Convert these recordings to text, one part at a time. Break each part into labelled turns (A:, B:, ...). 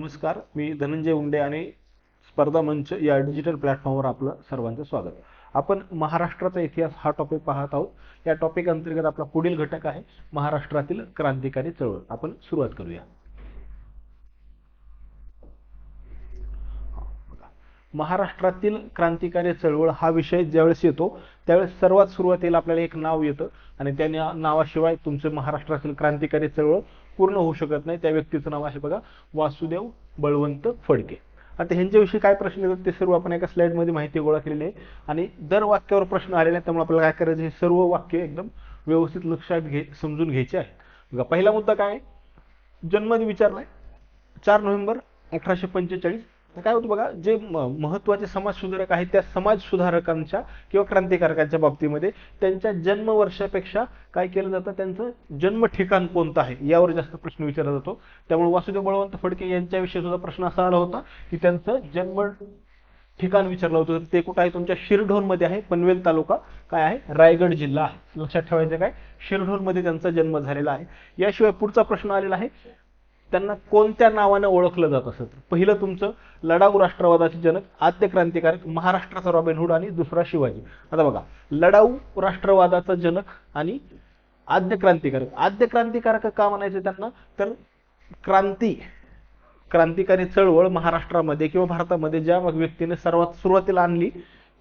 A: नमस्कार मी धनंजय उंडे आणि स्पर्धा मंच या डिजिटल प्लॅटफॉर्मवर आपलं सर्वांचं स्वागत. आपण महाराष्ट्राचा इतिहास हा टॉपिक पाहत आहोत. या टॉपिक अंतर्गत आपला पुढील घटक आहे महाराष्ट्रातील क्रांतिकारी चळवळ. आपण सुरुवात करूया. महाराष्ट्रातील क्रांतिकारी चळवळ हा विषय ज्यावेळेस येतो त्यावेळेस सर्वात सुरुवातीला आपल्याला एक नाव येतं आणि त्या नावाशिवाय तुमचं महाराष्ट्रातील क्रांतिकारी चळवळ पूर्ण होऊ शकत नाही. त्या व्यक्तीचं नाव आहे बघा वासुदेव बळवंत फडके. आता ह्यांच्याविषयी काय प्रश्न येतात ते सर्व आपण एका स्लाईडमध्ये माहिती गोळा केलेली आहे. आणि दर वाक्यावर प्रश्न आलेले आहेत त्यामुळे आपल्याला काय करायचं हे सर्व वाक्य एकदम व्यवस्थित लक्षात घे समजून घ्यायचे आहेत. बघा पहिला मुद्दा काय जन्मदिन विचारलाय. चार नोव्हेंबर अठराशे पंचेचाळीस काय होतं बघा जे म- महत्त्वाचे आहेत त्या समाज सुधारकांच्या किंवा क्रांतिकारकांच्या बाबतीमध्ये त्यांच्या जन्म वर्षापेक्षा काय केलं जातं त्यांचं जन्म ठिकाण कोणतं आहे यावर जास्त प्रश्न विचारला जातो. त्यामुळे वासुदेव बळवंत फडके यांच्याविषयी सुद्धा प्रश्न असा आला होता की त्यांचं जन्म ठिकाण विचारलं होतं. ते कुठं आहे? तुमच्या शिरढोणमध्ये आहे पनवेल तालुका काय आहे? रायगड जिल्हा आहे. लक्षात ठेवायचं काय? शिरढोणमध्ये त्यांचा जन्म झालेला आहे. याशिवाय पुढचा प्रश्न आलेला आहे त्यांना कोणत्या नावानं ओळखलं जात असं पहिलं तुमचं लढाऊ राष्ट्रवादाचे जनक आद्य क्रांतिकारक महाराष्ट्राचा रॉबिनहूड आणि दुसरा शिवाजी. आता बघा लढाऊ राष्ट्रवादाचा जनक आणि आद्य क्रांतिकारक. आद्य क्रांतिकारक का म्हणायचं त्यांना? तर क्रांती क्रांतिकारी चळवळ महाराष्ट्रामध्ये किंवा भारतामध्ये ज्या व्यक्तीने सर्वात सुरुवातीला आणली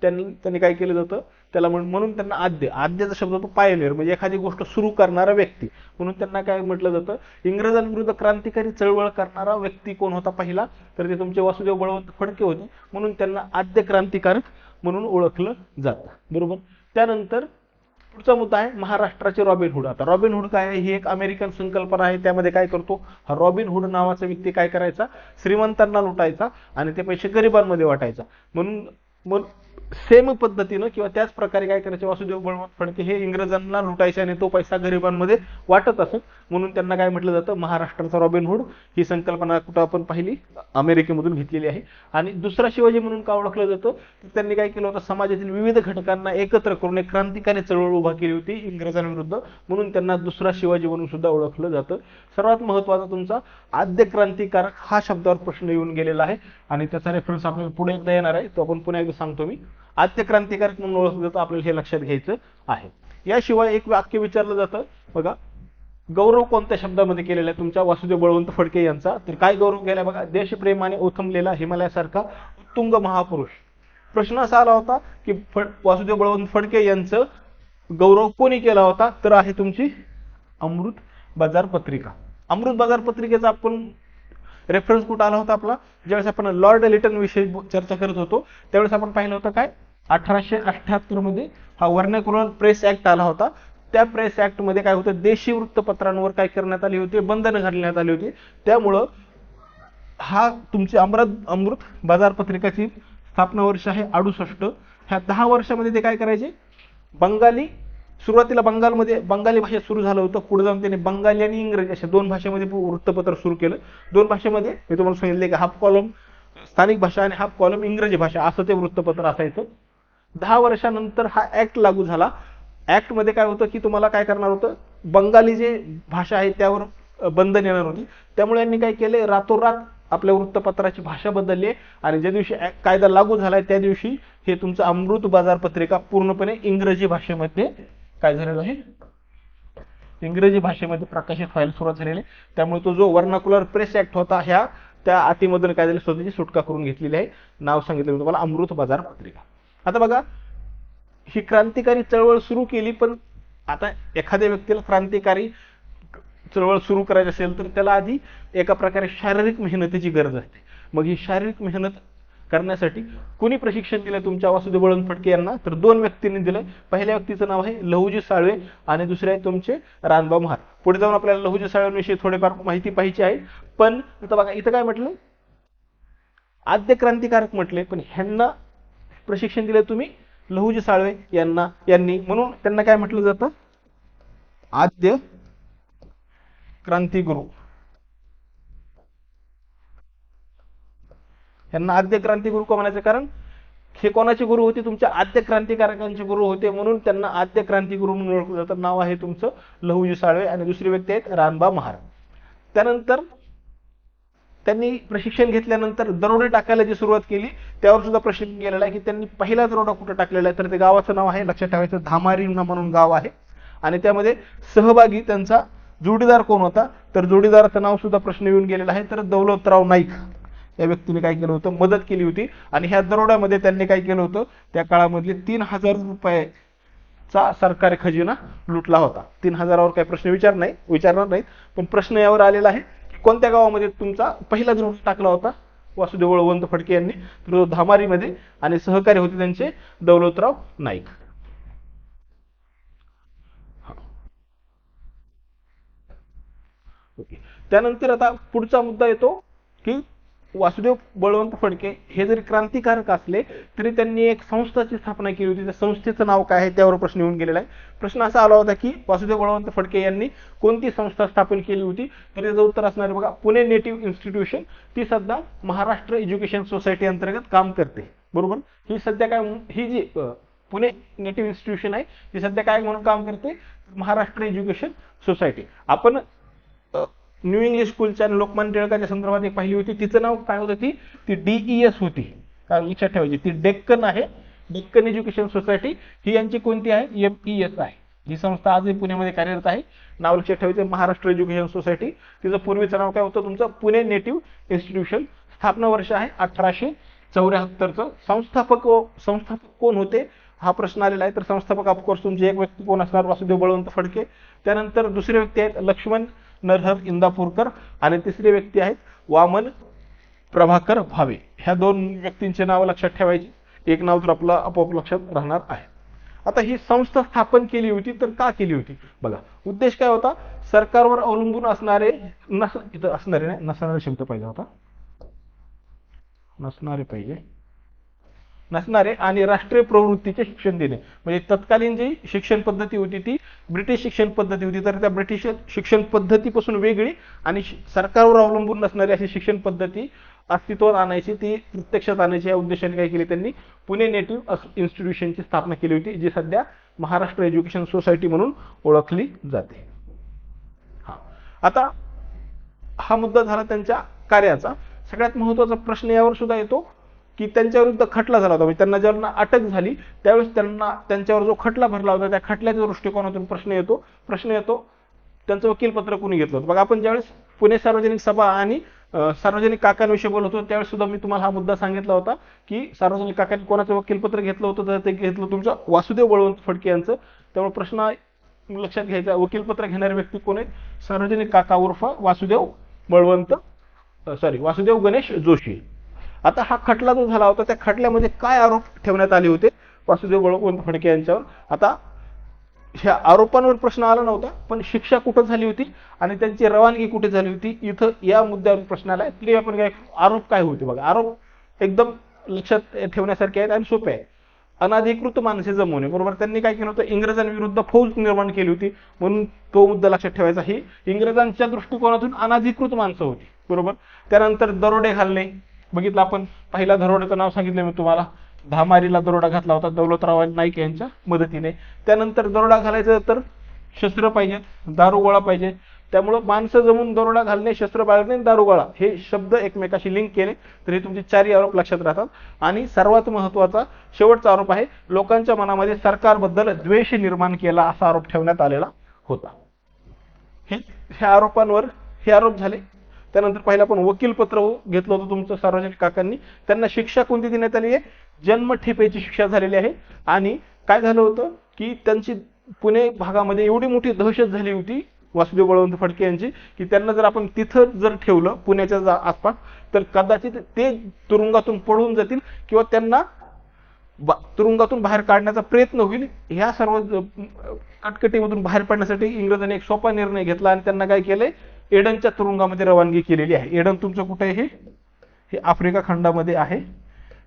A: त्यांनी त्यांनी काय केलं जातं? त्याला म्हणून त्यांना आद्य. आद्याचा शब्द तो पायनियर म्हणजे एखादी गोष्ट सुरू करणारा व्यक्ती. म्हणून त्यांना काय म्हटलं जातं? इंग्रजांविरुद्ध क्रांतिकारी चळवळ करणारा व्यक्ती कोण होता पहिला? तर ते तुमचे वासुदेव बळवंत फडके होते. म्हणून त्यांना आद्य क्रांतिकारक म्हणून ओळखलं जातं. बरोबर? त्यानंतर पुढचा मुद्दा आहे महाराष्ट्राचे रॉबिन हुड. आता रॉबिन हुड काय आहे? ही एक अमेरिकन संकल्पना आहे. त्यामध्ये काय करतो? हा रॉबिन हुड नावाचा व्यक्ती काय करायचा? श्रीमंतांना लुटायचा आणि ते पैसे गरिबांमध्ये वाटायचा. म्हणून मग सेम पद्धतीनं किंवा त्याच प्रकारे काय करायचे वासुदेव बळवंत फडके हे इंग्रजांना लुटायचे आणि तो पैसा गरिबांमध्ये वाटत असून म्हणून त्यांना काय म्हटलं जातं महाराष्ट्राचा रॉबिन हुड ही संकल्पना कुठं आपण पाहिली? अमेरिकेमधून घेतलेली आहे. आणि दुसरा शिवाजी म्हणून का ओळखलं जातं? त्यांनी काय केलं होतं समाजातील विविध घटकांना एकत्र करून एक क्रांतिकारी चळवळ उभा केली होती इंग्रजांविरुद्ध म्हणून त्यांना दुसरा शिवाजी म्हणून सुद्धा ओळखलं जातं. सर्वात महत्त्वाचा तुमचा आद्य क्रांतिकारक हा शब्दावर प्रश्न येऊन गेलेला आहे. आणि त्याचा रेफरन्स आपल्याला पुढे एकदा येणार आहे तो आपण पुन्हा एकदा सांगतो मी. आद्य क्रांतिकारक म्हणून ओळखलं जातं. आपल्याला हे लक्षात घ्यायचं आहे. याशिवाय एक वाक्य विचारलं जातं. बघा गौरव कोणत्या शब्दामध्ये केलेला आहे? तुमच्या वासुदेव बळवंत फडके यांचा. तर काय गौरव केला बघा देशप्रेमाने ओथमलेला हिमालयासारखा उत्तुंग महापुरुष. प्रश्न असा आला होता की फड वासुदेव बळवंत फडके यांचं गौरव कोणी केला होता? तर आहे तुमची अमृत बाजार पत्रिका. अमृत बाजार पत्रिकेचा आपण रेफरन्स कुठं आला होता आपला? ज्यावेळेस आपण लॉर्ड लिटन विषयी चर्चा करत होतो त्यावेळेस आपण पाहिलं होतं काय? अठराशे अठ्ठ्याहत्तरमध्ये हा वर्णकुलर प्रेस ऍक्ट आला होता. त्या प्रेस ऍक्टमध्ये काय होतं? देशी वृत्तपत्रांवर काय करण्यात आली होती? बंधनं घालण्यात आली होती. त्यामुळं हा तुमची अमृत अमृत बाजार पत्रिकाची स्थापना वर्ष आहे अडुसष्ट. ह्या दहा वर्षामध्ये ते काय करायचे? बंगाली सुरुवातीला बंगालमध्ये बंगाली भाषा सुरू झालं होतं. पुढे जाऊन त्याने बंगाली आणि इंग्रजी अशा दोन भाषेमध्ये वृत्तपत्र सुरू केलं. दोन भाषेमध्ये मी तुम्हाला सांगितले की हाफ कॉलम स्थानिक भाषा आणि हाफ कॉलम इंग्रजी भाषा असं ते वृत्तपत्र असायचं. दहा वर्षानंतर हा ऍक्ट लागू झाला. ऍक्टमध्ये काय होतं की तुम्हाला काय करणार होतं? बंगाली जे भाषा आहे त्यावर बंधन येणार होती. त्यामुळे यांनी काय केले? रातोरात आपल्या वृत्तपत्राची भाषा बदलली आहे. आणि ज्या दिवशी कायदा लागू झालाय त्या दिवशी हे तुमचं अमृत बाजार पत्रिका पूर्णपणे इंग्रजी भाषेमध्ये काय झालेलं आहे? इंग्रजी भाषेमध्ये प्रकाशित व्हायला सुरुवात झालेली आहे. त्यामुळे तो जो वर्नाकुलर प्रेस ऍक्ट होता ह्या त्या अटीमधून काय झाले? स्वतःची सुटका करून घेतलेली आहे. नाव सांगितलं मी तुम्हाला अमृत बाजार पत्रिका. आता बघा ही क्रांतिकारी चळवळ सुरू केली पण आता एखाद्या व्यक्तीला क्रांतिकारी चळवळ सुरू करायची असेल तर त्याला आधी एका प्रकारे शारीरिक मेहनतीची गरज असते. मग ही शारीरिक मेहनत करण्यासाठी कुणी प्रशिक्षण दिलं तुमच्या वासुदेव बळवंत फडके यांना. तर दोन व्यक्तींनी दिलंय. पहिल्या व्यक्तीचं नाव आहे लहुजी साळवे आणि दुसरे आहे तुमचे रानबा महार. पुढे जाऊन आपल्याला लहुजी साळवेंविषयी थोडेफार माहिती पाहिजे आहे. पण आता बघा इथं काय म्हटलं? आद्य क्रांतिकारक म्हटले पण ह्यांना प्रशिक्षण दिलं तुम्ही लहुजी साळवे यांना यांनी. म्हणून त्यांना काय म्हटलं जातं? आद्य क्रांतिगुरु. यांना आद्य क्रांतिगुरु का म्हणायचं? कारण हे कोणाचे गुरु होते? तुमच्या आद्य क्रांतिकारकांचे गुरु होते. म्हणून त्यांना आद्य क्रांतिगुरु म्हणून ओळखलं जातं. नाव आहे तुमचं लहुजी साळवे आणि दुसरी व्यक्ती आहेत रानबा महार. त्यानंतर त्यांनी प्रशिक्षण घेतल्यानंतर दरोडे टाकायला जी सुरुवात केली त्यावर सुद्धा प्रश्न गेलेला आहे की त्यांनी पहिला दरोडा कुठं टाकलेला आहे? तर ते गावाचं नाव आहे लक्षात ठेवायचं धामारी म्हणून गाव आहे. आणि त्यामध्ये सहभागी त्यांचा जोडीदार कोण होता? तर जोडीदाराचं नाव सुद्धा प्रश्न येऊन गेलेला आहे. तर दौलतराव नाईक या व्यक्तीने काय केलं होतं? मदत केली होती. आणि ह्या दरोड्यामध्ये त्यांनी काय केलं होतं? त्या काळामधले तीन हजार रुपयाचा सरकारी खजिना लुटला होता. तीन हजारावर काही प्रश्न विचार नाही विचारणार नाहीत. पण प्रश्न यावर आलेला आहे कोणत्या गावामध्ये तुमचा पहिला दरोडा टाकला होता? वासुदेव वळवंत फडके यांनी तर धामारीमध्ये आणि सहकारी होते त्यांचे दौलतराव नाईक. त्यानंतर आता पुढचा मुद्दा येतो की वासुदेव बळवंत फडके हे जरी क्रांतिकारक असले तरी त्यांनी एक संस्थाची स्थापना केली होती. त्या संस्थेचं नाव काय आहे त्यावर प्रश्न येऊन गेलेला आहे. प्रश्न असा आला होता की वासुदेव बळवंत फडके यांनी कोणती संस्था स्थापन केली होती? तर याचं उत्तर असणार बघा पुणे नेटिव्ह इन्स्टिट्यूशन. ती सध्या महाराष्ट्र एज्युकेशन सोसायटी अंतर्गत काम करते. बरोबर? ही सध्या काय ही जी पुणे नेटिव्ह इन्स्टिट्यूशन आहे ती सध्या काय म्हणून काम करते? Maharashtra education society. आपण न्यू इंग्लिश स्कूलच्या आणि लोकमान्य टिळकाच्या संदर्भात एक पाहिली होती. तिचं नाव काय होतं? ती ती डीईएस होती. काय लक्षात ठेवायची. ती डेक्कन आहे. Deccan education society. ही यांची कोणती आहे? एम ई एस आहे. ही संस्था आजही पुण्यामध्ये कार्यरत आहे. नाव लक्षात ठेवायचं महाराष्ट्र एज्युकेशन सोसायटी. तिचं पूर्वीचं नाव काय होतं? तुमचं पुणे नेटिव्ह इन्स्टिट्यूशन स्थापना वर्ष आहे अठराशे चौऱ्याहत्तरचं. संस्थापक संस्थापक कोण होते? हा प्रश्न आलेला आहे. तर संस्थापक ऑफकोर्स तुमचे एक व्यक्ती कोण असणार? वासुदेव बळवंत फडके. त्यानंतर दुसरे व्यक्ती आहेत लक्ष्मण नरहर इंदापूरकर आणि तिसरी व्यक्ती आहेत वामन प्रभाकर भावे. ह्या दोन व्यक्तींचे नाव लक्षात ठेवायची. एक नाव तर आपलं आपोआप लक्षात राहणार आहे. आता ही संस्था स्थापन केली होती तर का केली होती? बघा उद्देश काय होता? सरकारवर अवलंबून असणारे नस इथं असणारे नाही नसणारे शब्द पाहिजे होता. नसणारे पाहिजे. नसणारे आणि राष्ट्रीय प्रवृत्तीचे शिक्षण देणे. म्हणजे तत्कालीन जी शिक्षण पद्धती होती ती ब्रिटिश शिक्षण पद्धती होती. तर त्या ब्रिटिश शिक्षण पद्धतीपासून वेगळी आणि सरकारवर अवलंबून नसणारी अशी शिक्षण पद्धती अस्तित्वात आणायची ती प्रत्यक्षात आणायची. या उद्देशाने काय केली त्यांनी? पुणे नेटिव्ह इन्स्टिट्यूशनची स्थापना केली होती जी सध्या महाराष्ट्र एज्युकेशन सोसायटी म्हणून ओळखली जाते. हा. आता हा मुद्दा झाला त्यांच्या कार्याचा. सगळ्यात महत्त्वाचा प्रश्न यावर सुद्धा येतो. की त्यांच्या विरुद्ध खटला झाला होता. म्हणजे त्यांना ज्यांना अटक झाली त्यावेळेस त्यांना त्यांच्यावर जो खटला भरला होता त्या खटल्याच्या दृष्टिकोनातून प्रश्न येतो. प्रश्न येतो त्यांचं वकीलपत्र कोणी घेतलं होतं? बघा आपण ज्यावेळेस पुणे सार्वजनिक सभा आणि सार्वजनिक काकांविषयी बोलत होतो त्यावेळेस सुद्धा मी तुम्हाला हा मुद्दा सांगितला होता की सार्वजनिक काकांनी कोणाचं वकीलपत्र घेतलं होतं तर ते घेतलं तुमचं वासुदेव बळवंत फडके यांचं. त्यामुळे प्रश्न लक्षात घ्यायचा वकीलपत्र घेणारे व्यक्ती कोण आहेत? सार्वजनिक काका उर्फ वासुदेव बळवंत सॉरी वासुदेव गणेश जोशी. आता हा खटला जो झाला होता त्या खटल्यामध्ये काय आरोप ठेवण्यात आले होते? वासुदेव बळवंत फडके यांच्यावर. आता ह्या आरोपांवर प्रश्न आला नव्हता पण शिक्षा कुठं झाली होती आणि त्यांची रवानगी कुठे झाली होती? इथं या मुद्द्यावर प्रश्न आला. तरी आपण काय आरोप काय होते बघा? आरोप एकदम लक्षात ठेवण्यासारखे आहेत आणि सोपे आहे अनाधिकृत माणसे जमवणे बरोबर? त्यांनी काय केलं होतं? इंग्रजांविरुद्ध फौज निर्माण केली होती म्हणून तो मुद्दा लक्षात ठेवायचा ही इंग्रजांच्या दृष्टिकोनातून अनाधिकृत माणसं होती बरोबर? त्यानंतर दरोडे घालणे बघितलं आपण पहिला दरोड्याचं नाव सांगितलं मी तुम्हाला. धामारीला दरोडा घातला होता दौलतराव नाईक यांच्या मदतीने. त्यानंतर दरोडा घालायचं तर शस्त्र पाहिजे दारुगोळा पाहिजे. त्यामुळं माणसं जमून दरोडा घालणे शस्त्र बाळगणे दारुगोळा हे शब्द एकमेकाशी लिंक केले. तर हे तुमचे चारही आरोप लक्षात राहतात. आणि सर्वात महत्त्वाचा शेवटचा आरोप आहे लोकांच्या मनामध्ये सरकारबद्दल द्वेष निर्माण केला असा आरोप ठेवण्यात आलेला होता. हे ह्या आरोपांवर हे आरोप झाले. त्यानंतर पहिला आपण वकीलपत्र घेतलं होतं तुमचं सार्वजनिक काकांनी. त्यांना शिक्षा कोणती देण्यात आली आहे? जन्मठेपेची शिक्षा झालेली आहे. आणि काय झालं होतं की त्यांची पुणे भागामध्ये एवढी मोठी दहशत झाली होती वासुदेव बळवंत फडके यांची की त्यांना जर आपण तिथं जर ठेवलं पुण्याच्या जा- आसपास तर कदाचित ते तुरुंगातून पळून जातील किंवा त्यांना बा- तुरुंगातून बाहेर काढण्याचा प्रयत्न होईल. ह्या सर्व कटकटीमधून बाहेर पडण्यासाठी इंग्रजांनी एक सोपा निर्णय घेतला आणि त्यांना काय केलंय? एडनच्या तुरुंगामध्ये रवानगी केलेली आहे. एडन तुमचं कुठे आहे हे? आफ्रिका खंडामध्ये आहे.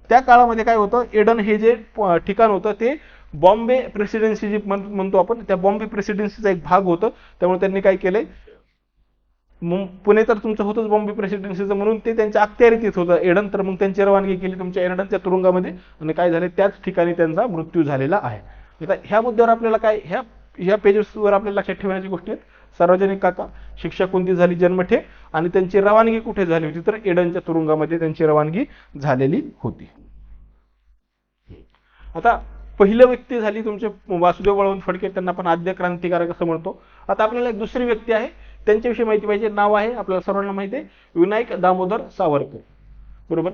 A: त्या काळामध्ये काय होतं? एडन हे जे प- ठिकाण होतं ते बॉम्बे प्रेसिडेन्सी जी म्हण- म्हणतो आपण त्या बॉम्बे प्रेसिडेन्सीचा एक भाग होतं. त्यामुळे त्यांनी काय केलंय? पुणे तर तुमचं होतंच बॉम्बे प्रेसिडेन्सीचं म्हणून ते त्यांच्या अखत्यारीत येत होतं. एडन तर मग त्यांची रवानगी केली तुमच्या एडनच्या तुरुंगामध्ये आणि काय झाले? त्याच ठिकाणी त्यांचा मृत्यू झालेला आहे. आता ह्या मुद्द्यावर आपल्याला काय ह्या ह्या पेजेसवर आपल्याला लक्षात ठेवण्याची गोष्टी आहेत सार्वजनिक काका शिक्षा कोणती झाली? जन्मठे. आणि त्यांची रवानगी कुठे झाली होती? तर एडनच्या तुरुंगामध्ये त्यांची रवानगी झालेली होती. आता पहिलं व्यक्ती झाली तुमचे वासुदेव बळवंत फडके त्यांना आपण आद्य क्रांतिकारक असं म्हणतो. आता आपल्याला एक दुसरी व्यक्ती आहे. त्यांच्याविषयी माहिती पाहिजे. नाव आहे आपल्याला सर्वांना माहिती आहे. विनायक दामोदर सावरकर. बरोबर?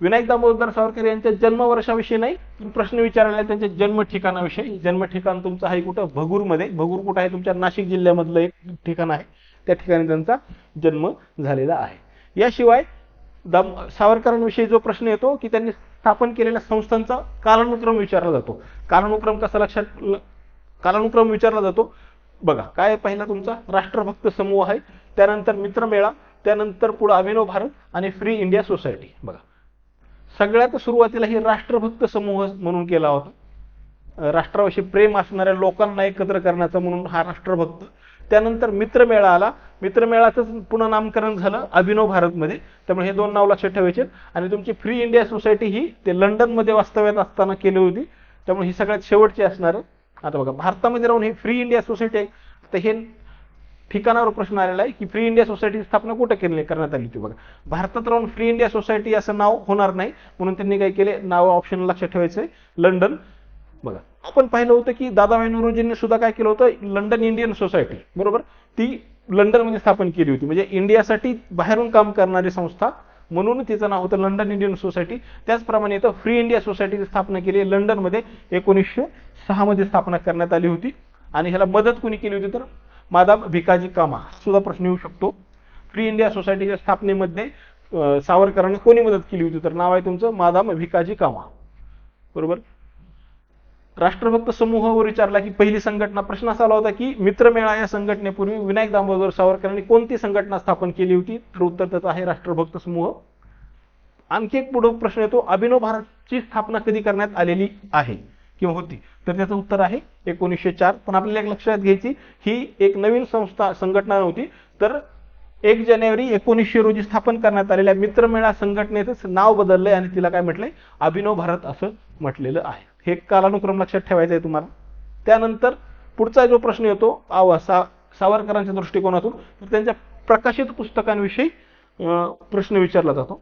A: विनायक दामोदर सावरकर यांच्या जन्मवर्षाविषयी नाही पण प्रश्न विचारला त्यांच्या जन्म ठिकाणाविषयी जन्म ठिकाण तुमचं आहे कुठं? भगूरमध्ये. भगूर कुठं आहे? तुमच्या नाशिक जिल्ह्यामधलं एक ठिकाण आहे. त्या ठिकाणी त्यांचा जन्म झालेला आहे. याशिवाय दाम सावरकरांविषयी जो प्रश्न येतो की त्यांनी स्थापन केलेल्या संस्थांचा कालानुक्रम विचारला जातो. कालानुक्रम कसा लक्षात कालानुक्रम विचारला जातो? बघा काय पहिला तुमचा राष्ट्रभक्त समूह आहे त्यानंतर मित्रमेळा त्यानंतर पुढे अभिनव भारत आणि फ्री इंडिया सोसायटी. बघा सगळ्यात सुरुवातीला ही राष्ट्रभक्त समूह म्हणून केला होता. राष्ट्राविषयी प्रेम असणाऱ्या लोकांना एकत्र करण्याचा म्हणून हा राष्ट्रभक्त त्यानंतर मित्रमेळा आला. मित्रमेळाचं पुन्हा नामकरण झालं अभिनव भारतमध्ये. त्यामुळे हे दोन नाव लक्षात ठेवायचे. आणि तुमची फ्री इंडिया सोसायटी ही ते लंडनमध्ये वास्तव्यात असताना केली होती. त्यामुळे ही सगळ्यात शेवटची असणार आता बघा भारतामध्ये राहून ही फ्री इंडिया सोसायटी आहे. तर हे ठिकाणावर प्रश्न आलेला आहे की फ्री इंडिया सोसायटीची स्थापना कुठं केली करण्यात आली होती बघा. भारतात राहून फ्री इंडिया सोसायटी असं नाव होणार नाही. म्हणून त्यांनी काय केले? नाव ऑप्शन लक्षात ठेवायचं आहे लंडन. बघा. आपण पाहिलं होतं की दादाभाई नौरोजींनी सुद्धा काय केलं होतं? लंडन इंडियन सोसायटी बरोबर? ती लंडनमध्ये स्थापन केली होती. म्हणजे इंडियासाठी बाहेरून काम करणारी संस्था म्हणून तिचं नाव होतं लंडन इंडियन सोसायटी. त्याचप्रमाणे इथं फ्री इंडिया सोसायटीची स्थापना केली. लंडनमध्ये एकोणीसशे सहामध्ये स्थापना करण्यात आली होती. आणि ह्याला मदत कोणी केली होती तर? मादाम भिकाजी कामा सुद्धा प्रश्न येऊ शकतो. फ्री इंडिया सोसायटीच्या स्थापनेमध्ये सावरकरांनी कोणी मदत केली होती तर? नाव आहे तुमचं? मादाम भिकाजी कामा. बरोबर? राष्ट्रभक्त समूहावर विचारला की पहिली संघटना प्रश्न असा आला होता की मित्रमेळा या संघटनेपूर्वी विनायक दामोदर सावरकरांनी कोणती संघटना स्थापन केली होती? तर उत्तर त्याचं आहे राष्ट्रभक्त समूह. आणखी एक पुढे प्रश्न येतो अभिनव भारतची स्थापना कधी करण्यात आलेली आहे किंवा होती? तर त्याचं उत्तर आहे एकोणीसशे चार. पण आपल्याला एक लक्षात घ्यायची ही एक नवीन संस्था संघटना नव्हती. तर एक जानेवारी एकोणीसशे रोजी स्थापन करण्यात आलेल्या मित्रमेळा संघटनेचं नाव बदललंय आणि तिला काय म्हटलंय? अभिनव भारत असं म्हटलेलं आहे. हे कालानुक्रम लक्षात ठेवायचं आहे तुम्हाला. त्यानंतर पुढचा जो प्रश्न येतो आवा सा सावरकरांच्या दृष्टिकोनातून तर त्यांच्या प्रकाशित पुस्तकांविषयी प्रश्न विचारला जातो.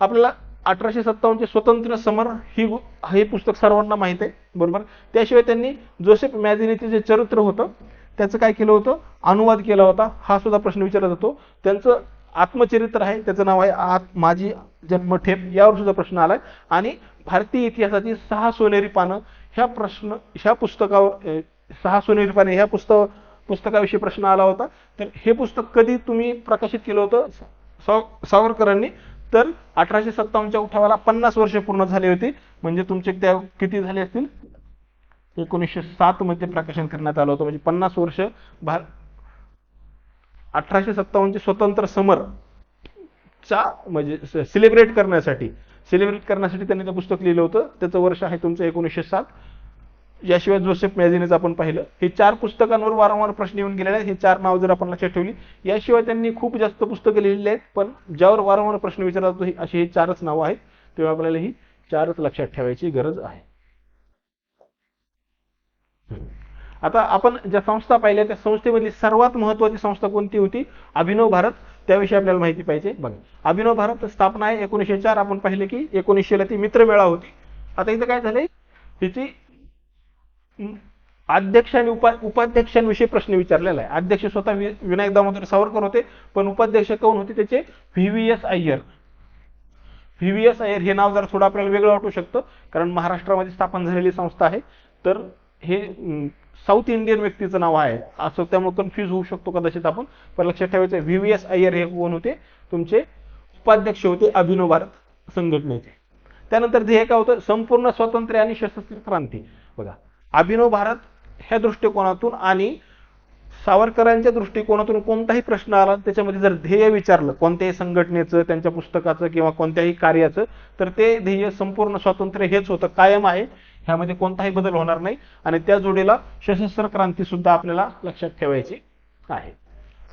A: आपल्याला अठराशे सत्तावन्नचे स्वतंत्र समर ही हे पुस्तक सर्वांना माहीत आहे बरोबर? त्याशिवाय त्यांनी जोसेफ मॅझिनीचे जे चरित्र होतं त्याचं काय केलं होतं? अनुवाद केला होता हा सुद्धा प्रश्न विचारला जातो. त्यांचं आत्मचरित्र आहे त्याचं नाव आहे आत माझी जन्मठेप यावर सुद्धा प्रश्न आलाय. आणि भारतीय इतिहासाची सहा सोनेरी पानं ह्या प्रश्न ह्या पुस्तकावर सहा सोनेरी पाने ह्या पुस्तक पुस्तकाविषयी प्रश्न आला होता. तर हे पुस्तक कधी तुम्ही प्रकाशित केलं होतं? साव- सावरकरांनी. तर अठराशे सत्तावन्नच्या उठावाला पन्नास वर्ष पूर्ण झाली होती. म्हणजे तुमचे त्या किती झाले असतील? एकोणीसशे सात मध्ये प्रकाशन करण्यात आलं होतं. म्हणजे पन्नास वर्ष भार अठराशे सत्तावन्नचे स्वतंत्र समर चा म्हणजे सेलिब्रेट करण्यासाठी सेलिब्रेट करण्यासाठी त्यांनी ते पुस्तक लिहिलं होतं. त्याचं वर्ष आहे तुमचं एकोणीसशे सात. याशिवाय जोसेफ मॅझिनीचं आपण पाहिलं. हे चार पुस्तकांवर वारंवार प्रश्न येऊन गेलेले आहेत. हे चार नाव जर आपण लक्षात ठेवली याशिवाय त्यांनी खूप जास्त पुस्तकं लिहिलेली आहेत पण ज्यावर वारंवार प्रश्न विचारला जातो अशी ही चारच नावं आहेत. तेव्हा आपल्याला ही चारच लक्षात ठेवायची गरज आहे. आता आपण ज्या संस्था पाहिल्या त्या संस्थेमधली सर्वात महत्वाची संस्था कोणती होती? अभिनव भारत. त्याविषयी आपल्याला माहिती पाहिजे. बघा. अभिनव भारत स्थापना आहे एकोणीसशे चार आपण पाहिले की एकोणीसशेला ती मित्रमेळा होती. आता इथं काय झालंय? तिची अध्यक्ष आणि उपा उपाध्यक्षांविषयी प्रश्न विचारलेला आहे. अध्यक्ष स्वतः विनायक दामोदर सावरकर होते पण उपाध्यक्ष कोण होते त्याचे? V V S Iyer. V V S Iyer हे नाव जरा थोडं आपल्याला वेगळं वाटू शकतं कारण महाराष्ट्रामध्ये स्थापन झालेली संस्था आहे. तर हे साऊथ इंडियन व्यक्तीचं नाव आहे. असं त्यामुळे कन्फ्यूज होऊ शकतो कदाचित आपण. पण लक्षात ठेवायचं व्ही व्ही एस अय्यर हे कोण होते? तुमचे उपाध्यक्ष होते अभिनव भारत संघटनेचे. त्यानंतर ध्येय काय होतं? संपूर्ण स्वातंत्र्य आणि सशस्त्र क्रांती. बघा अभिनव भारत ह्या दृष्टिकोनातून आणि सावरकरांच्या दृष्टिकोनातून कोणताही प्रश्न आला त्याच्यामध्ये जर ध्येय विचारलं कोणत्याही संघटनेचं त्यांच्या पुस्तकाचं किंवा कोणत्याही कार्याचं तर ते ध्येय संपूर्ण स्वातंत्र्य हेच होतं कायम आहे. ह्यामध्ये कोणताही बदल होणार नाही आणि त्या जोडीला सशस्त्र क्रांती सुद्धा आपल्याला लक्षात ठेवायची आहे.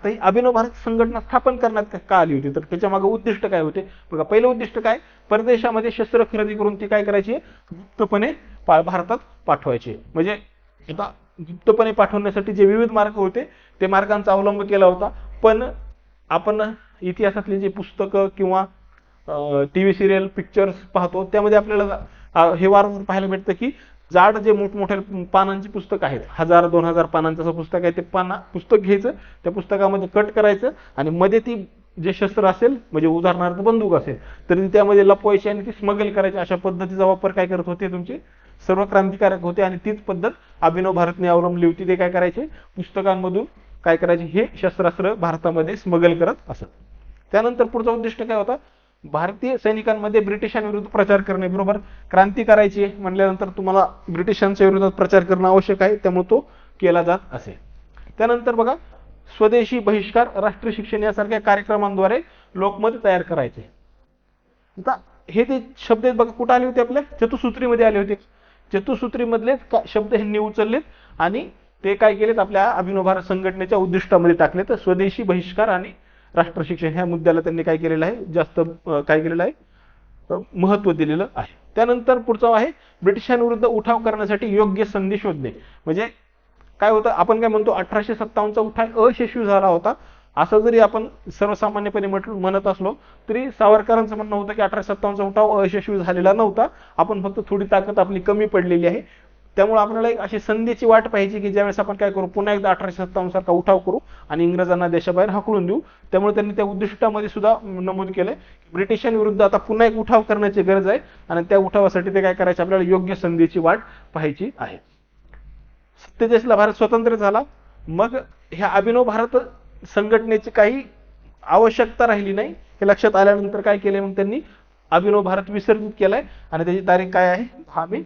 A: तर ही अभिनव भारत संघटना स्थापन करण्यात का- आली होती? तर त्याच्यामागे उद्दिष्ट काय होते? बघा पहिलं उद्दिष्ट काय? परदेशामध्ये शस्त्र खरेदी करून ती काय करायची? गुप्तपणे पा- भारतात पाठवायची. म्हणजे आता गुप्तपणे पाठवण्यासाठी जे विविध मार्ग होते ते मार्गांचा अवलंब केला होता. पण आपण इतिहासातली जी पुस्तकं किंवा टी व्ही सिरियल पिक्चर्स पाहतो त्यामध्ये आपल्याला हे वारंवार पाहायला भेटतं की जाड जे मोठमोठ्या पानांची पुस्तक आहेत हजार दोन हजार पानांचं असं पुस्तक आहे ते पाना पुस्तक घ्यायचं त्या पुस्तकामध्ये कट करायचं आणि मध्ये ती जे शस्त्र असेल म्हणजे उदाहरणार्थ बंदूक असेल तर त्यामध्ये लपवायची आणि ती स्मगल करायची. अशा पद्धतीचा वापर काय करत होते तुमचे? सर्व क्रांतिकारक होते आणि तीच पद्धत अभिनव भारतने अवलंबली होती. ते काय करायचे? पुस्तकांमधून काय करायचे? हे शस्त्रास्त्र भारतामध्ये स्मगल करत असत. त्यानंतर पुढचा उद्दिष्ट काय होता? भारतीय सैनिकांमध्ये ब्रिटिशांविरुद्ध प्रचार करणे बरोबर? क्रांती करायची म्हणल्यानंतर तुम्हाला ब्रिटिशांच्या विरोधात प्रचार करणं आवश्यक आहे त्यामुळे तो केला जात असे त्यानंतर बघा स्वदेशी बहिष्कार राष्ट्रीय शिक्षण यासारख्या कार्यक्रमांद्वारे लोकमत तयार करायचे. आता हे ते शब्द आहेत बघा कुठं आले होते आपल्या? चतुसूत्रीमध्ये आले होते. चतुसूत्रीमधलेच शब्द ह्यांनी उचललेत आणि ते काय केलेत? आपल्या अभिनव भारत संघटनेच्या उद्दिष्टामध्ये टाकले तर स्वदेशी बहिष्कार आणि राष्ट्र शिक्षण ह्या मुद्द्याला त्यांनी काय केलेलं आहे? जास्त काय केलेलं आहे? महत्त्व महत्त्व दिलेलं आहे. त्यानंतर पुढचं आहे ब्रिटिशांविरुद्ध उठाव करण्यासाठी योग्य संधी शोधणे. म्हणजे काय होतं? आपण काय म्हणतो अठराशे सत्तावन्नचा उठाव अयशस्वी झाला होता. असं जरी आपण सर्वसामान्यपणे म्हटलं म्हणत असलो तरी सावरकरांचं म्हणणं होतं की अठराशे सत्तावन्नचा उठाव अयशस्वी झालेला नव्हता. आपण फक्त थोडी ताकद आपली कमी पडलेली आहे. त्यामुळे आपल्याला एक अशी संधीची वाट पाहिजे की ज्यावेळेस आपण काय करू पुन्हा एकदा अठराशे सत्तावन्न सारखा उठाव करू आणि इंग्रजांना देशाबाहेर हकलून देऊ. त्यामुळे त्यांनी त्या उद्दिष्टामध्ये सुद्धा नमूद केले. ब्रिटिशांविरुद्ध आता पुन्हा एक उठाव करण्याची गरज आहे आणि त्या उठावासाठी ते काय करायचे आपल्याला योग्य संधीची वाट पाहायची आहे. सत्तेचाळीसला भारत स्वतंत्र झाला. मग ह्या अभिनव भारत संघटनेची काही आवश्यकता राहिली नाही. हे लक्षात आल्यानंतर काय केले मग त्यांनी? अभिनव भारत विसर्जित केलाय. आणि त्याची तारीख काय आहे? दहा मे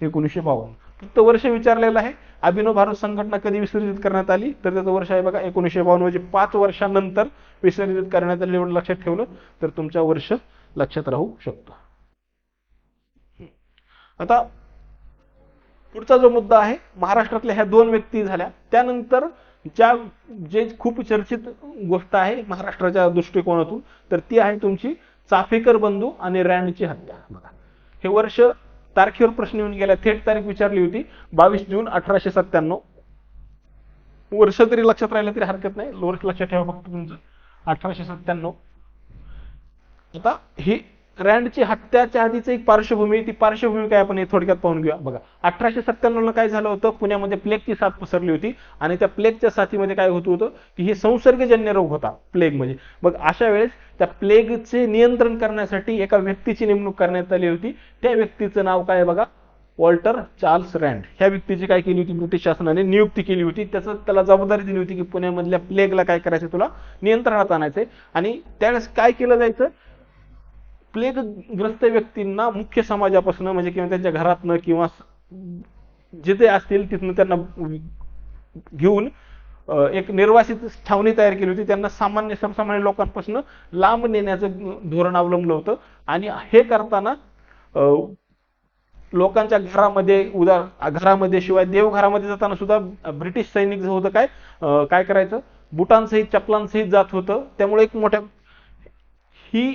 A: एकोणीसशे बावन्न. फक्त वर्ष विचारलेलं आहे. अभिनव भारत संघटना कधी विसर्जित करण्यात आली? तर त्याचं वर्ष आहे बघा एकोणीसशे बावन्न म्हणजे पाच वर्षानंतर विसर्जित करण्यात आली एवढं लक्षात ठेवलं तर तुमच्या वर्ष लक्षात राहू शकतो. आता पुढचा जो मुद्दा आहे महाराष्ट्रातल्या ह्या दोन व्यक्ती झाल्या. त्यानंतर ज्या जे खूप चर्चित गोष्ट आहे महाराष्ट्राच्या दृष्टिकोनातून तर ती आहे तुमची चाफेकर बंधू आणि रँडची हत्या. बघा हे वर्ष तारखेवर प्रश्न येऊन गेला. थेट तारीख विचारली होती. बावीस जून अठराशे सत्त्याण्णव. वर्ष तरी लक्षात राहिलं तरी हरकत नाही. वर्ष लक्षात ठेवा फक्त तुमचं. अठराशे सत्त्याण्णव. आता ही रँडची हत्याच्या आधीच एक पार्श्वभूमी ती पार्श्वभूमी काय आपण हे थोडक्यात पाहून घेऊया. बघा अठराशे सत्त्याण्णवला काय झालं होतं? पुण्यामध्ये प्लेगची साथ पसरली होती आणि त्या प्लेगच्या साथीमध्ये काय होत होतं? की हे संसर्गजन्य रोग होता प्लेग म्हणजे. मग अशा वेळेस त्या प्लेगचे नियंत्रण करण्यासाठी एका व्यक्तीची नेमणूक करण्यात आली होती. त्या व्यक्तीचं नाव काय बघा? Walter Charles Rand. ह्या व्यक्तीची काय केली होती? ब्रिटिश शासनाने नियुक्ती केली होती. त्याचं त्याला जबाबदारी दिली होती की पुण्यामधल्या प्लेगला काय करायचं तुला? नियंत्रणात आणायचंय. आणि त्यावेळेस काय केलं जायचं? प्लेग ग्रस्त व्यक्तींना मुख्य समाजापासून म्हणजे किंवा त्यांच्या घरातनं किंवा जिथे असतील तिथनं त्यांना घेऊन एक निर्वासित छावणी तयार केली होती. त्यांना सामान्य सर्वसामान्य लोकांपासून लांब नेण्याचं धोरण अवलंबलं होतं. आणि हे करताना लोकांच्या घरामध्ये उदार घरामध्ये शिवाय देवघरामध्ये जाताना सुद्धा ब्रिटिश सैनिक जे होतं काय काय करायचं? बुटांसहित चपलांसहित जात होतं. त्यामुळे एक मोठ्या ही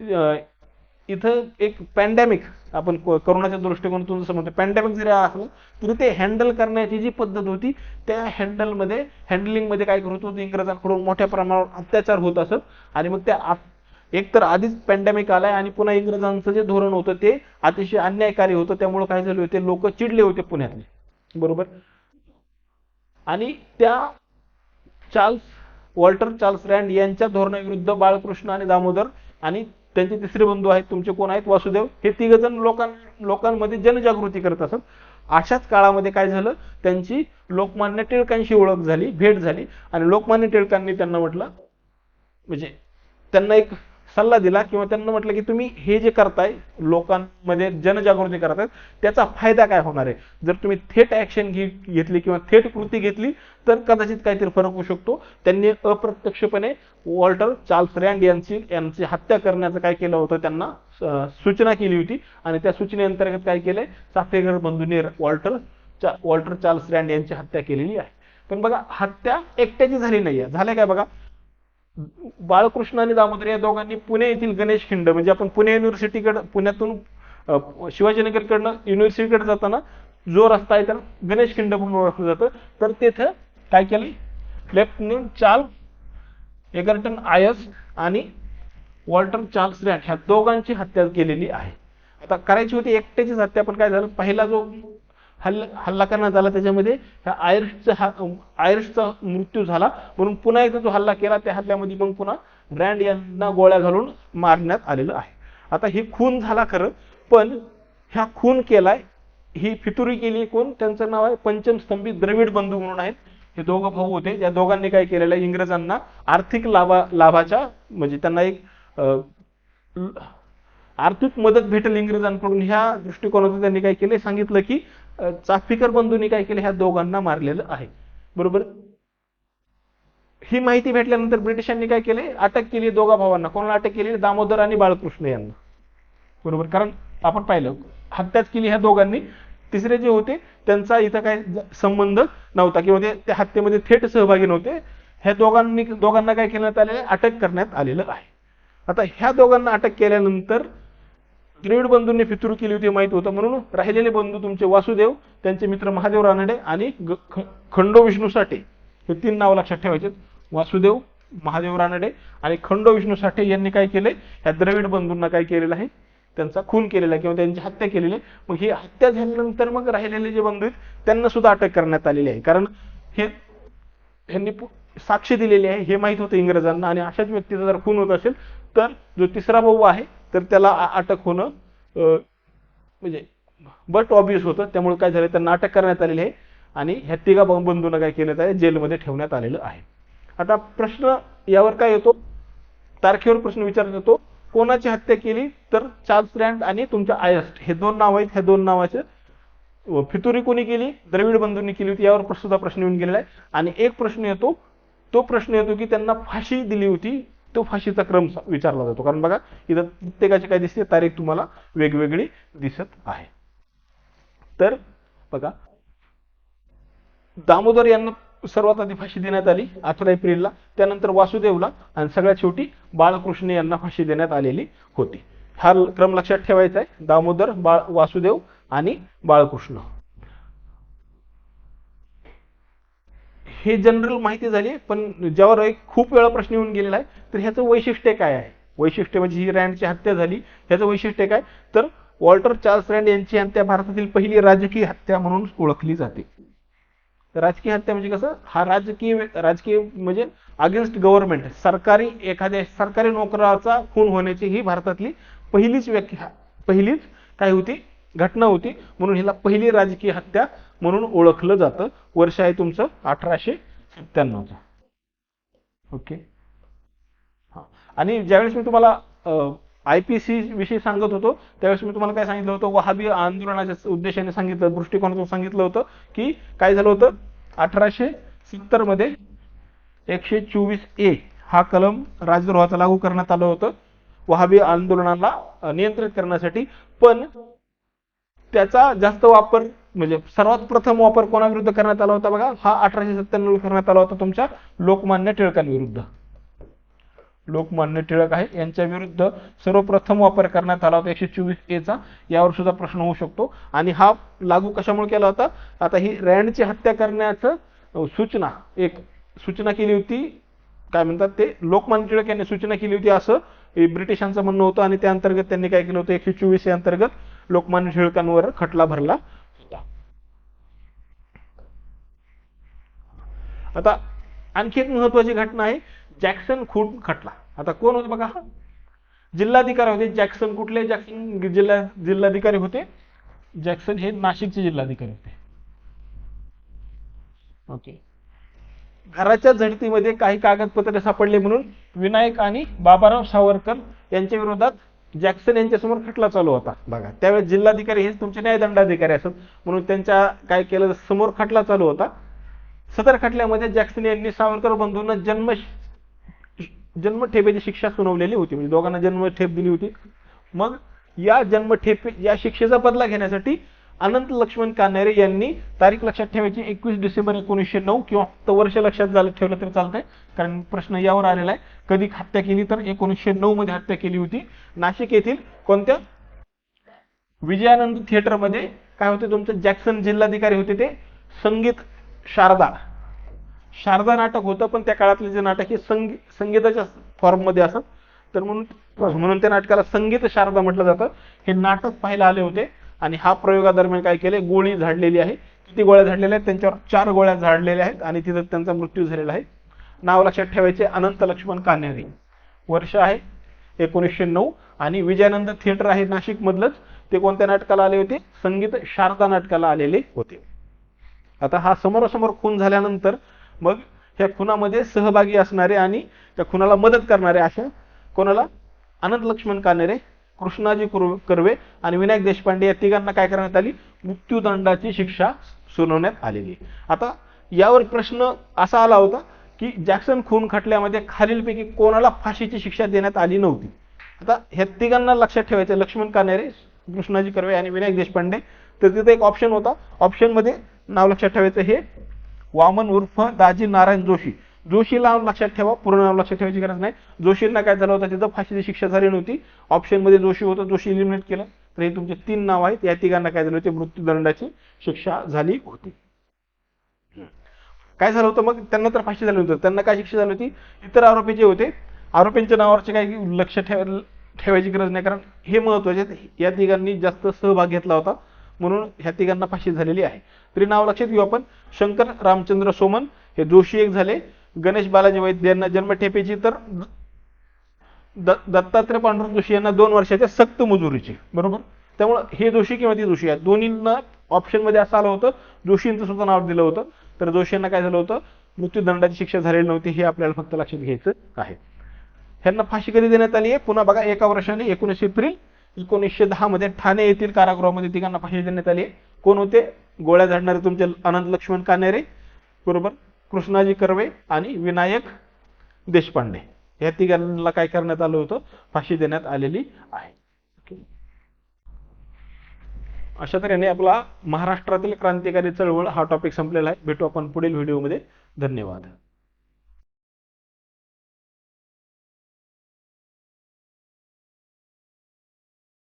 A: इथं एक पॅन्डेमिक आपण को- करोनाच्या दृष्टिकोनातून जसं म्हणतो पॅन्डेमिक जरी असलं तरी ते हँडल करण्याची जी पद्धत होती त्या हँडलमध्ये हँडलिंगमध्ये काय करत होतं इंग्रजांकडून मोठ्या प्रमाणावर अत्याचार होत असत. आणि मग त्या एक तर आधीच पॅन्डेमिक आलाय आणि पुन्हा इंग्रजांचं जे धोरण होतं ते अतिशय अन्यायकारी होतं. त्यामुळे काय झाले होते लोक चिडले होते पुण्यातले. बरोबर? आणि त्या चार्ल्स वॉल्टर चार्ल्स रँड यांच्या धोरणाविरुद्ध बाळकृष्ण आणि दामोदर आणि त्यांचे तिसरे बंधू आहेत तुमचे कोण आहेत? वासुदेव. हे तिघ जण लोकां लोकांमध्ये जनजागृती करत असत. अशाच काळामध्ये काय झालं? त्यांची लोकमान्य टिळकांशी ओळख झाली भेट झाली. आणि लोकमान्य टिळकांनी त्यांना म्हटलं म्हणजे त्यांना एक सल्ला दिला किंवा त्यांना म्हटलं की तुम्ही हे जे करताय लोकांमध्ये जनजागृती करताय त्याचा फायदा काय होणार आहे? जर तुम्ही थेट ऍक्शन घेतली किंवा थेट कृती घेतली तर कदाचित काहीतरी फरक होऊ शकतो. त्यांनी अप्रत्यक्षपणे वॉल्टर चार्ल्स रँड यांची यांची हत्या करण्याचं काय केलं होतं त्यांना सूचना केली होती. आणि त्या सूचनेअंतर्गत काय केलंय? चाफेकर बंधूंनी वॉल्टर चा- वॉल्टर चार्ल्स रँड यांची हत्या केलेली आहे. पण बघा हत्या एकट्याची झाली नाहीये. झाले काय बघा? बाळकृष्ण आणि दामोदर या दोघांनी पुणे येथील गणेश खिंड म्हणजे आपण पुणे युनिव्हर्सिटीकडे पुण्यातून शिवाजीनगरकडनं युनिव्हर्सिटीकडे जाताना जो रस्ता आहे त्याला गणेश खिंड म्हणून ओळखलं जातं. तर तिथं काय केलं? लेफ्टनंट चार्ल्स एगर्टन आयस आणि वॉल्टर चार्ल्स रॅट ह्या दोघांची हत्या केलेली आहे. आता करायची होती एकट्याचीच हत्या पण काय झालं? पहिला जो हल्ला हल्ला करण्यात आला. त्याच्यामध्ये ह्या आयरिशचा हा आयरिशचा मृत्यू झाला. म्हणून पुन्हा एकदा जो हल्ला केला त्या हल्ल्यामध्ये मग पुन्हा ब्रँड यांना गोळ्या घालून मारण्यात आलेलं आहे. आता हे खून झाला खरं पण ह्या खून केलाय ही फितुरी केली कोण? त्यांचं नाव आहे पंचमस्तंभी द्रविड बंधू म्हणून आहेत. हे दोघं भाऊ होते. या दोघांनी काय केलेलं आहे? इंग्रजांना आर्थिक लाभा लाभाच्या म्हणजे त्यांना एक आर्थिक मदत भेटेल इंग्रजांकडून. ह्या दृष्टिकोनातून त्यांनी काय केले सांगितलं की चाफिकर बंधूंनी काय केलं? ह्या दोघांना मारलेलं आहे. बरोबर? ही माहिती भेटल्यानंतर ब्रिटिशांनी काय केले? अटक केली दोघा भावांना. कोणाला अटक केली? दामोदर आणि बाळकृष्ण यांना. बरोबर? कारण आपण पाहिलं हत्याच केली ह्या दोघांनी. तिसरे जे होते त्यांचा इथं काय संबंध नव्हता. किंवा ते त्या हत्येमध्ये थेट सहभागी नव्हते. ह्या दोघांनी दोघांना काय करण्यात आलेलं अटक करण्यात आलेलं आहे. आता ह्या दोघांना अटक केल्यानंतर द्रविड बंधूंनी फितूर केली होती माहीत होतं. म्हणून राहिलेले बंधू तुमचे वासुदेव त्यांचे मित्र महादेव रानडे आणि ग- ख- खंडो विष्णू साठे हे तीन नाव लक्षात ठेवायचे. वासुदेव महादेव रानडे आणि खंडो विष्णू साठे यांनी काय केले? ह्या द्रविड बंधूंना काय केलेलं आहे? त्यांचा खून केलेला आहे किंवा त्यांची हत्या केलेली आहे. मग ही हत्या झाल्यानंतर मग राहिलेले जे बंधू आहेत त्यांना सुद्धा अटक करण्यात आलेली आहे. कारण हे ह्यांनी साक्षी साक्ष दिलेली आहे. हे माहीत होतं इंग्रजांना आणि अशाच व्यक्तीचा जर खून होत असेल तर जो तिसरा भाऊ आहे तर त्याला अटक होणं म्हणजे बट ऑबियस होतं. त्यामुळे काय झालं त्यांना अटक करण्यात आलेली आहे आणि ह्या तिघा बंधूंना काय केलं आहे जेलमध्ये ठेवण्यात आलेलं आहे. आता प्रश्न यावर काय येतो? तारखेवर प्रश्न विचारण्यात येतो कोणाची हत्या केली? तर चार्ल्स रँड आणि तुमच्या आयस्ट हे दोन नाव आहेत ह्या दोन नावाचे. फितुरी कोणी केली? द्रविड बंधूंनी केली होती यावर सुद्धा प्रश्न येऊन गेलेला आहे. आणि एक प्रश्न येतो तो प्रश्न येतो की त्यांना फाशी दिली होती तो फाशीचा क्रम विचारला जातो. कारण बघा इथं प्रत्येकाची काय दिसते तारीख तुम्हाला वेगवेगळी दिसत आहे. तर बघा दामोदर यांना सर्वात आधी फाशी देण्यात आली अठरा एप्रिलला. त्यानंतर वासुदेवला आणि सगळ्यात शेवटी बाळकृष्ण यांना फाशी देण्यात आलेली होती. हा क्रम लक्षात ठेवायचा आहे. दामोदर बाळ वासुदेव आणि बाळकृष्ण. हे जनरल माहिती झाली पण ज्यावर एक खूप वेळा प्रश्न येऊन गेलेला आहे तर ह्याचं वैशिष्ट्य काय आहे? वैशिष्ट्य म्हणजे ही रँडची हत्या झाली ह्याचं वैशिष्ट्य काय? तर वॉल्टर चार्ल्स रँड यांची हत्या भारतातील पहिली राजकीय हत्या म्हणून ओळखली जाते. राजकीय हत्या म्हणजे कसं? हा राजकीय राजकीय म्हणजे अगेन्स्ट गव्हर्नमेंट सरकारी एखाद्या सरकारी नोकराचा खून होण्याची ही भारतातली पहिलीच व्याख्या पहिलीच काय होती? घटना होती. म्हणून हिला पहिली राजकीय हत्या म्हणून ओळखलं जातं. वर्ष आहे तुमचं अठराशे सत्त्याण्णवचं ओके. हा. आणि ज्यावेळेस मी तुम्हाला आय पी सी विषयी सांगत होतो त्यावेळेस मी तुम्हाला काय सांगितलं होतं? वहाबी आंदोलनाच्या उद्देशाने सांगितलं दृष्टिकोनातून सांगितलं होतं की काय झालं होतं? अठराशे सत्तरमध्ये एकशे चोवीस ए हा कलम राजद्रोहाचा लागू करण्यात आलं होतं. वहाबी आंदोलनाला नियंत्रित करण्यासाठी. पण त्याचा जास्त वापर म्हणजे सर्वात प्रथम वापर कोणाविरुद्ध करण्यात आला होता बघा? हा अठराशे सत्त्याण्णव करण्यात आला होता तुमच्या लोकमान्य टिळकांविरुद्ध. लोकमान्य टिळक आहे यांच्या विरुद्ध सर्वप्रथम वापर करण्यात आला होता एकशे चोवीस ए चा. यावर सुद्धा प्रश्न होऊ शकतो. आणि हा लागू कशामुळे केला होता? आता ही रँडची हत्या करण्याचं सूचना एक सूचना केली होती. काय म्हणतात ते? लोकमान्य टिळक यांनी सूचना केली होती असं ब्रिटिशांचं म्हणणं होतं. आणि त्या अंतर्गत त्यांनी काय केलं होतं? एकशे चोवीस या अंतर्गत लोकमान्य टिळकांवर खटला भरला होता. आता आणखी एक महत्वाची घटना आहे जॅक्सन खून खटला. आता कोण होते बघा जिल्हाधिकारी होते. जॅक्सन कुठले? जॅक्सन जिल्हा जिल्हाधिकारी होते. जॅक्सन हे नाशिकचे जिल्हाधिकारी होते. ओके. घराच्या झडतीमध्ये काही कागदपत्रे सापडले म्हणून विनायक आणि बाबाराव सावरकर यांच्या विरोधात जॅक्सन यांच्यासमोर खटला चालू होता. बघा त्यावेळेस जिल्हाधिकारी हेच तुमचे न्यायदंडाधिकारी असत म्हणून त्यांच्या काय केलं समोर खटला चालू होता. सदर खटल्यामध्ये जॅक्सन यांनी सावरकर बंधूंना जन्म जन्मठेपेची शिक्षा सुनावलेली होती म्हणजे दोघांना जन्मठेप दिली होती. मग या जन्मठेप या शिक्षेचा बदला घेण्यासाठी अनंत लक्ष्मण कान्हेरे यांनी तारीख लक्षात ठेवायची एकवीस डिसेंबर एकोणीसशे नऊ किंवा फक्त वर्ष लक्षात झालं ठेवलं तरी चालतंय. कारण प्रश्न यावर आलेला आहे. कधी हत्या केली तर एकोणीसशे नऊ मध्ये हत्या केली होती. नाशिक येथील कोणत्या? विजयानंद थिएटरमध्ये काय होते तुमचे? जॅक्सन जिल्हाधिकारी होते ते संगीत शारदा. शारदा नाटक होतं पण त्या काळातले जे नाटक हे संगी संगीताच्या फॉर्ममध्ये असत तर म्हणून म्हणून त्या नाटकाला संगीत शारदा म्हटलं जातं. हे नाटक पाहायला आले होते. आणि हा प्रयोगादरम्यान काय केले गोळी झाडलेली आहे. किती गोळ्या झाडलेल्या आहेत? त्यांच्यावर चार गोळ्या झाडलेल्या आहेत आणि तिथं त्यांचा मृत्यू झालेला आहे. नाव लक्षात ठेवायचे अनंत लक्ष्मण कान्हेरी. वर्ष आहे एकोणीसशे नऊ आणि विजयानंद थिएटर आहे नाशिक मधलंच ते कोणत्या नाटकाला आले होते? संगीत शारदा नाटकाला आलेले होते. आता हा समोरासमोर खून झाल्यानंतर मग ह्या खुनामध्ये सहभागी असणारे आणि त्या खुनाला मदत करणारे अशा कोणाला? अनंत लक्ष्मण कानेरे कृष्णाजी कुर- कर्वे आणि विनायक देशपांडे या तिघांना काय करण्यात आली? मृत्यूदंडाची शिक्षा सुनावण्यात आलेली आता यावर प्रश्न असा आला होता की जॅक्सन खून खटल्यामध्ये खालीलपैकी कोणाला फाशीची शिक्षा देण्यात आली नव्हती? आता ह्या तिघांना लक्षात ठेवायचं लक्ष्मण कानेरे कृष्णाजी कर्वे आणि विनायक देशपांडे तर तिथे एक ऑप्शन होता. ऑप्शनमध्ये नाव लक्षात ठेवायचं हे वामन उर्फ दाजी नारायण जोशी. जोशी नाव लक्षात ठेवा पूर्ण नाव लक्षात ठेवायची गरज नाही. जोशींना काय झालं होतं तिथं फाशीची शिक्षा झाली नव्हती. ऑप्शनमध्ये जोशी होतं जोशी इलिमिनेट केलं. तर हे तुमचे तीन नाव आहेत. या तिघांना काय झालं होते? मृत्यूदंडाची शिक्षा झाली होती. काय झालं होतं मग? त्यांना तर फाशी झाली होती त्यांना काय शिक्षा झाली होती? इतर आरोपी जे होते आरोपींच्या नावावरचे काही लक्ष ठेवा ठेवायची गरज नाही. कारण हे महत्त्वाचे या तिघांनी जास्त सहभाग घेतला होता. म्हणून ह्या तिघांना फाशी झालेली आहे. तरी नाव लक्षात घेऊ आपण. शंकर रामचंद्र सोमन हे जोशी एक झाले. गणेश बालाजी वैद्य यांना जन्मठेपेची तर द- दत्तात्रय पांडुरंग जोशी यांना दोन वर्षाच्या सक्त मजुरीची. बरोबर? त्यामुळं हे जोशी किंवा ती जोशी आहेत दोन्हींना ऑप्शनमध्ये असं आलं होतं. जोशींचं सुद्धा नाव दिलं होतं. तर जोशी यांना काय झालं होतं? मृत्यूदंडाची शिक्षा झालेली नव्हती हे आपल्याला फक्त लक्षात घ्यायचं आहे. ह्यांना फाशी कधी देण्यात आली आहे? पुन्हा बघा एका वर्षाने एकोणीसशे एप्रिल एकोणीसशे दहा मध्ये ठाणे येथील कारागृहामध्ये तिघांना फाशी देण्यात आली आहे. कोण होते? गोळ्या झाडणारे तुमचे अनंत लक्ष्मण कानेरे बरोबर? कृष्णाजी कर्वे आणि विनायक देशपांडे. या तिघांना काय करण्यात आलं होतं? फाशी देण्यात आलेली आहे. अशा तऱ्हेने आपला महाराष्ट्रातील क्रांतिकारी चळवळ हा टॉपिक संपलेला आहे. भेटू आपण पुढील व्हिडिओमध्ये धन्यवाद.